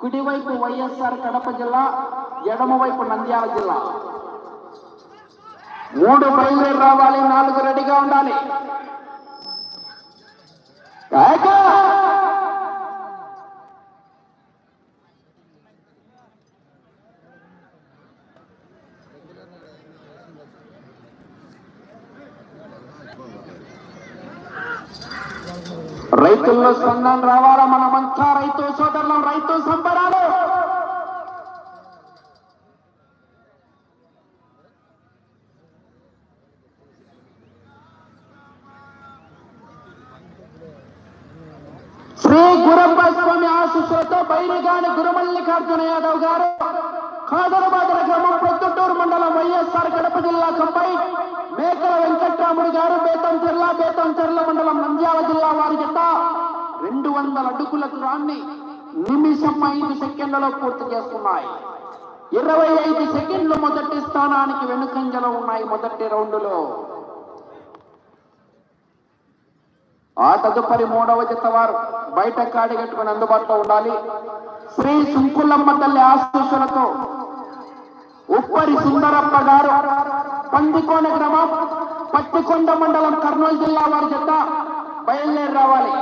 కుడివైపు వైఎస్ఆర్ కడప జిల్లా ఎడమవైపు నంద్యాల జిల్లా. మూడు బయలుదేరి రావాలి నాలుగు రెడీగా ఉండాలి. రైతుల్లో స్పందన రావాలి. శ్రీ గురప్ప స్వామి ఆశీస్సులతో బైరిగాని గురుమల్లికార్జున యాదవ్ గారు కాదరబాదల గ్రామం ప్రొద్దుటూరు మండలం వైఎస్ఆర్ కడప జిల్లా కంపై మేకల వెంకట్రాముడు గారు బేతంచెర్ల బేతంచెర్ల మండలం నంద్యాల జిల్లా వారి జత రెండు వందల అడుగుల దూరాన్ని నిమిషం ఐదు సెకండ్లలో పూర్తి చేస్తున్నాయి. ఇరవై ఐదు సెకండ్లు మొదటి స్థానానికి వెనుకంజలో ఉన్నాయి మొదటి రౌండ్లో. ఆ తదుపరి మూడవ జత వారు బయట కాడి కట్టుకుని అందుబాటులో ఉండాలి. శ్రీ సుంకులమ్మ తల్లి ఆశీస్సులతో ఉప్పరి సుందరప్ప గారు పందికోన గ్రామం పత్తికొండ మండలం కర్నూలు జిల్లా వారి జత బయలుదేరి రావాలి.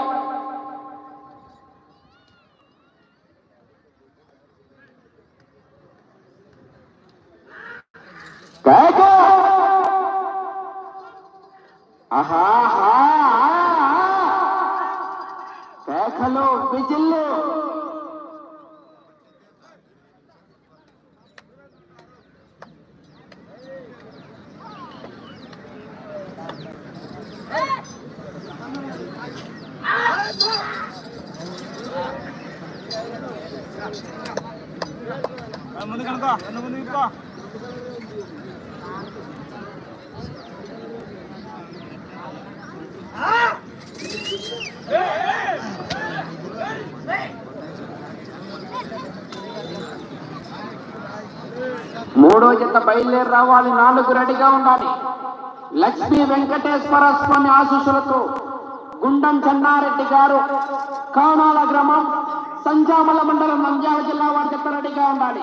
మూడో జత బయలుదేరి రావాలి నాలుగు రెడీగా ఉండాలి. లక్ష్మీ వెంకటేశ్వర స్వామి ఆశీస్సులతో గుండం చెన్నారెడ్డి గారు కానాల గ్రామం సంజామల మండలం నంద్యాల జిల్లా వారి జత రెడీగా ఉండాలి.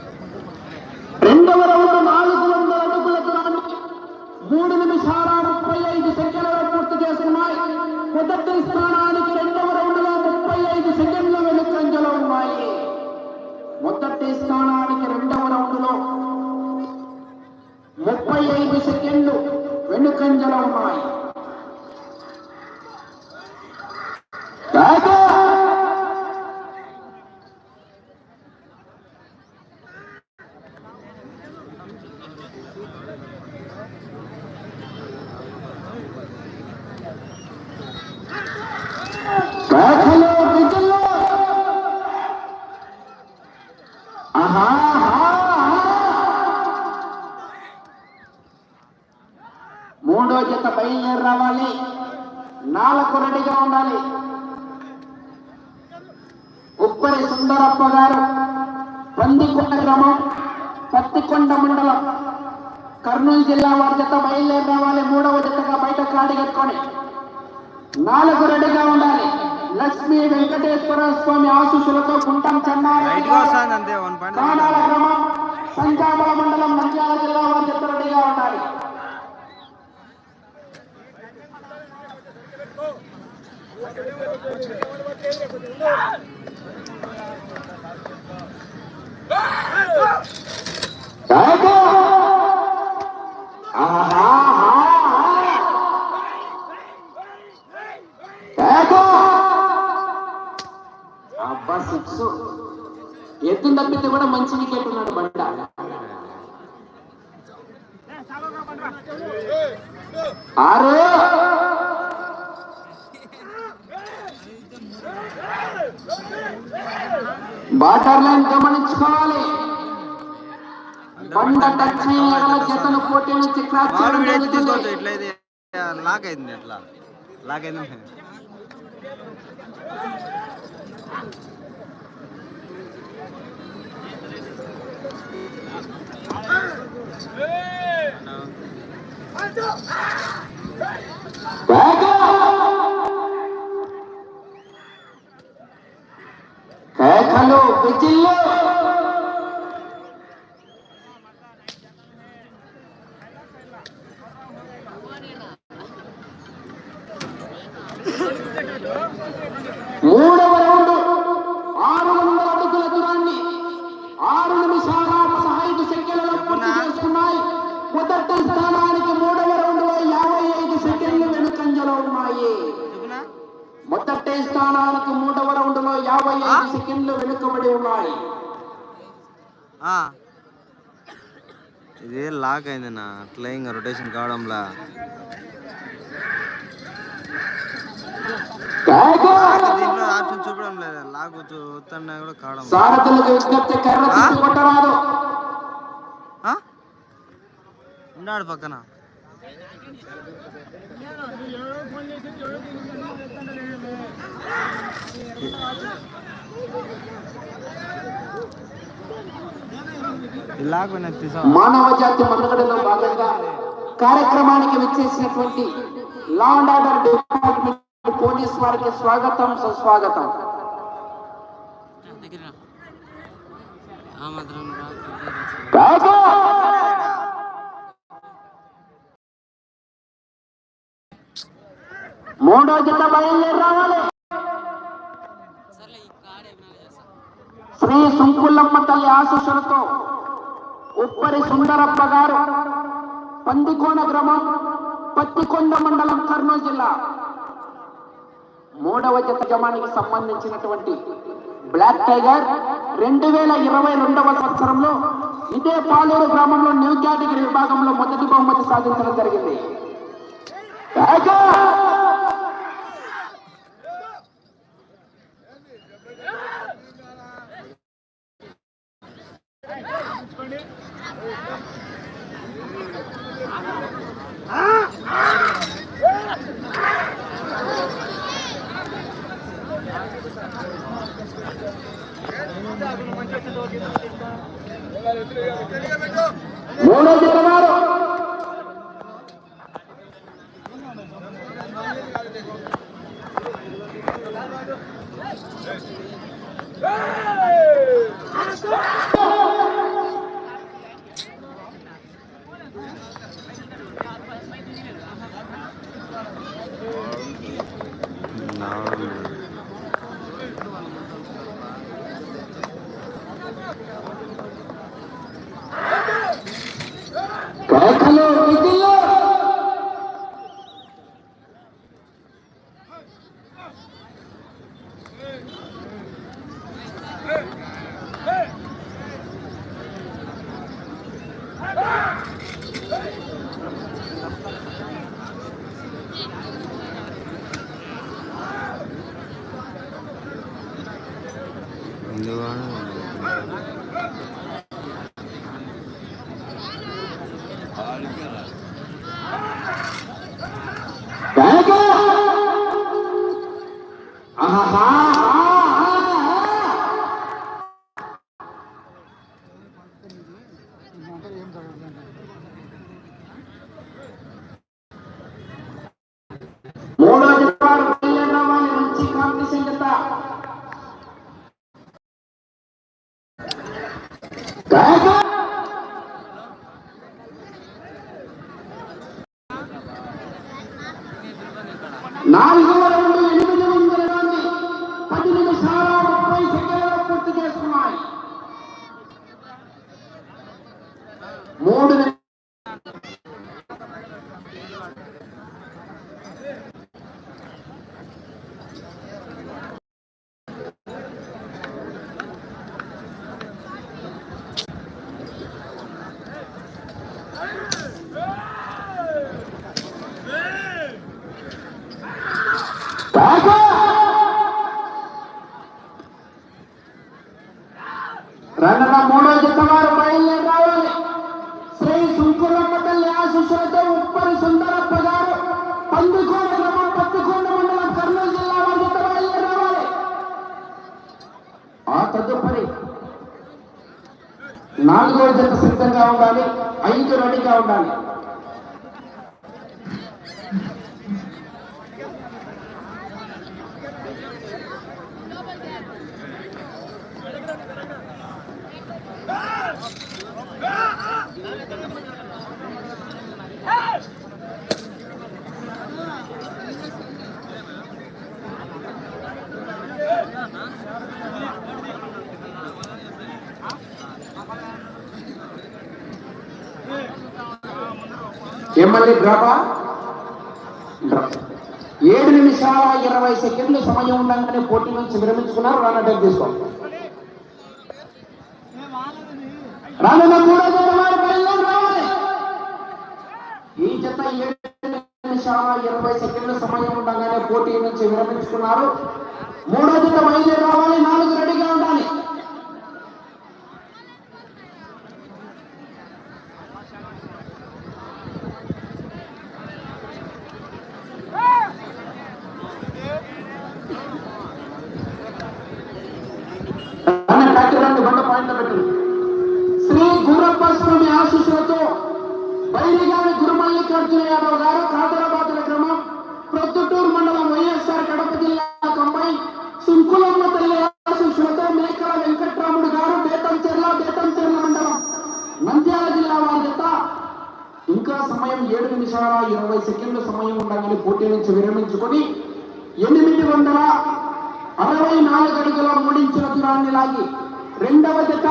స్థానానికి రెండవ రౌండ్లో ముప్పై ఐదు సెకండ్ల వెనుకంజలో ఉన్నాయి. మొదటి స్థానానికి రెండవ రౌండ్లో ముప్పై ఐదు సెకండ్లు వెనుకంజలో ఉన్నాయి. మూడో జత బయలుదేరి రావాలి. నాలుగు రెడీగా ఉండాలి ఉప్పరి సుందరప్ప గారు పందికొండ గ్రామం పత్తికొండ మండలం కర్నూలు జిల్లా వారి జత బయలుదేరి రావాలి మూడవ జతగా బయట కాడి కట్టుకొని నాలుగు రెడీగా ఉండాలి. లక్ష్మీ వెంకటేశ్వర స్వామి ఆశీస్సులతో గుంటం చెన్నారెడ్డి గ్రామం సంజామల మండలం నంద్యాల జిల్లా వారి ఉండాలి బాటర్ లైన్ గమనించుకోవాలి. బండ టచ్ అయ్యేలా జతను పోటీ నుంచి క్రాస్ చేయడం జరుగుతుంది. ఇట్లయితే లాక్ అయింది ఎట్లా లాక్ అయింది. కేకలు మూడవ రౌండ్ ఆరు వందల అడుగుల దూరాన్ని ఆరు నిమిషాల పదహైదు సెకండ్లలో పూర్తి చేసుకున్నాయి. మొదటి స్థానానికి మూడవ రౌండ్లో యాభై ఐదు సెకండ్లు వెనుకంజలో ఉన్నాయి. మొదటి స్థానానికి మూడవ రౌండ్లో యాభై ఐదు సెకండ్లు వెనుకబడి ఉన్నాయి. ఇది లాక్ అయింది నా అట్లా ఇంకా రొటేషన్ కావడంలా. దీంట్లో ఆప్షన్ చూపడం లేదు లాక్ వస్తున్నా కూడా కావడం లేదు. సారథులకు విజ్ఞప్తి కర్ర ఆ? తిప్పి కొట్టరాదు ఆ? ఉన్నాడు పక్కన మానవ జాతి మనుగడలో భాగంగా కార్యక్రమానికి విచ్చేసినటువంటి law and order department police వారికి స్వాగతం సుస్వాగతం. కేక! మూడో జత బయలుదేరి రావాలి శ్రీ సుంకులమ్మ తల్లి ఆశీస్సులతో ఉప్పరి సుందరప్ప గారు పందికోన గ్రామం పత్తికొండ మండలం కర్నూలు జిల్లా. మూడవ జత సంబంధించినటువంటి బ్లాక్ టైగర్ రెండు వేల ఇరవై రెండవ సంవత్సరంలో ఇదే పాలూరు గ్రామంలో న్యూ కేటగిరీ విభాగంలో మొదటి బహుమతి సాధించడం జరిగింది. మూడో జత এখনও నాలుగవ జత సిద్ధంగా ఉండాలి ఐదు రెడీగా ఉండాలి. ఎమ్మెల్యే డ్రాపా ఏడు నిమిషాల ఇరవై సెకండ్లు సమయం ఉండగానే పోటీ నుంచి విరమించుకున్నారు. రానట్టు తీసుకో. రానున్న మూడో రావాలి. ఈ జత ఏడు నిమిషాల ఇరవై సెకండ్ల సమయం ఉండగానే పోటీ నుంచి విరమించుకున్నారు. మూడో జత బయలుదేరి రావాలి. నాలుగు రెడీగా ఉండాలి. సెకండ్ల సమయం ఉండగానే పోటీ నుంచి విరమించుకొని ఎనిమిది వందల అరవై నాలుగు అడుగుల మూడించిన దూరాన్ని లాగి రెండవ జత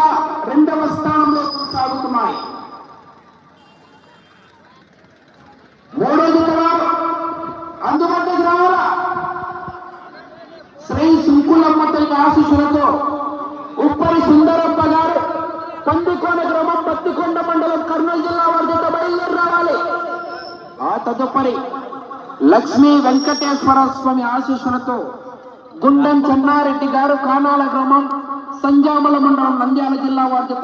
రెండవ స్థానంలో కొనసాగుతున్నాయి. మూడో జత అందుబాటు అందుబాటులోకి రావాలా? శ్రీ సుంకులమ్మ తల్లి ఆశీస్సులతో ఉప్పరి సుందరప్ప గారు పండుకోన గ్రామం పత్తికొండ మండలం కర్నూలు జిల్లా వారి జత బయలుదేరి రావాలి. తదుపరి లక్ష్మీ వెంకటేశ్వర స్వామి ఆశీస్సులతో గుండెం చెన్నారెడ్డి గారు కానాల గ్రామం సంజామల మండలం నంద్యాల జిల్లా వారి